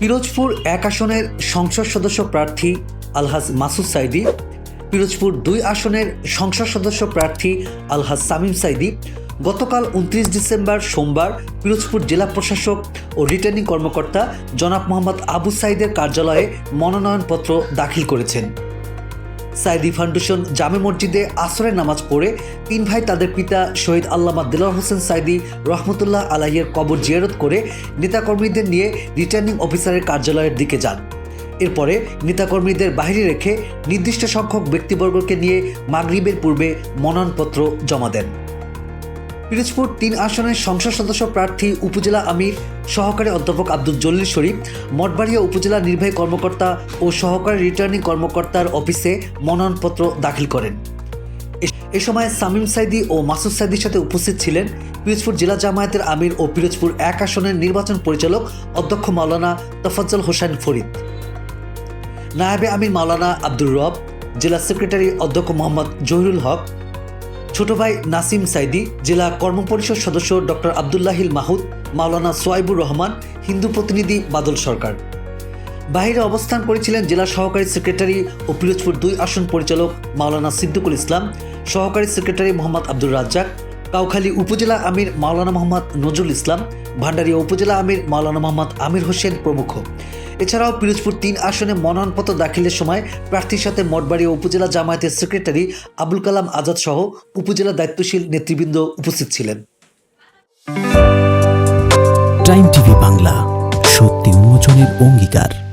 পিরোজপুর এক আসনের সংসদ সদস্য প্রার্থী আলহাজ মাসুদ সাইদি, পিরোজপুর দুই আসনের সংসদ সদস্য প্রার্থী আলহাজ সামিম সাইদি, গতকাল উনত্রিশ ডিসেম্বর সোমবার পিরোজপুর জেলা প্রশাসক ও রিটার্নিং কর্মকর্তা জনাব মোহাম্মদ আবু সাইদের কার্যালয়ে মনোনয়নপত্র দাখিল করেছেন। সাইদি ফাউন্ডেশন জামে মসজিদে আসরের নামাজ পড়ে তিন ভাই তাদের পিতা শহীদ আল্লামা দিলার হোসেন সাইদি রহমতুল্লাহ আলাহিয়ার কবর জিয়ারত করে নেতাকর্মীদের নিয়ে রিটার্নিং অফিসারের কার্যালয়ের দিকে যান। এরপরে নেতাকর্মীদের বাহিরে রেখে নির্দিষ্ট সংখ্যক ব্যক্তিবর্গকে নিয়ে মাগরিবের পূর্বে মনোনয়নপত্র জমা দেন। পিরোজপুর তিন আসনের সংসদ সদস্য প্রার্থী উপজেলা আমির, সহকারী অধ্যাপক আব্দুল জলিল শরীফ, মঠবাড়িয়া উপজেলা নির্বাহী কর্মকর্তা ও সহকারী রিটার্নিং কর্মকর্তার অফিসে মনোনয়নপত্র দাখিল করেন। এ সময় সামিম সাইদি ও মাসুদ সাইদির সাথে উপস্থিত ছিলেন পিরোজপুর জেলা জামায়াতের আমির ও পিরোজপুর এক আসনের নির্বাচন পরিচালক অধ্যক্ষ মাওলানা তফাজ্জল হোসেন ফরিদ। নায়েবে আমির মাওলানা আব্দুর রব, জেলা সেক্রেটারি অধ্যক্ষ মোহাম্মদ জহিরুল হক ছোট ভাই নাসিম সাইদি, জেলা কর্মপরিষদ সদস্য ডক্টর আবদুল্লাহিল মাহুদ মাওলানা সোয়াইবুর রহমান, হিন্দু প্রতিনিধি বাদল সরকার। বাহিরে অবস্থান করেছিলেন জেলা সহকারী সেক্রেটারি ও পিরোজপুর দুই আসন পরিচালক মাওলানা সিদ্দিকুল ইসলাম, সহকারী সেক্রেটারি মোহাম্মদ আব্দুর রাজ্জাক, কাউখালী উপজেলা আমির মাওলানা মোহাম্মদ নজরুল ইসলাম, ভান্ডারিয়া উপজেলা আমির মাওলানা মোহাম্মদ আমির হোসেন প্রমুখ। এছাড়াও পিরোজপুর তিন আসনে মনোনয়নপত্র দাখিলের সময় প্রার্থীর সাথে মঠবাড়িয়া উপজেলা জামায়াতের সেক্রেটারি আবুল কালাম আজাদ সহ উপজেলা দায়িত্বশীল নেতৃবৃন্দ উপস্থিত ছিলেন। টাইম টিভি বাংলা সত্যি উন্মোচনের অঙ্গীকার।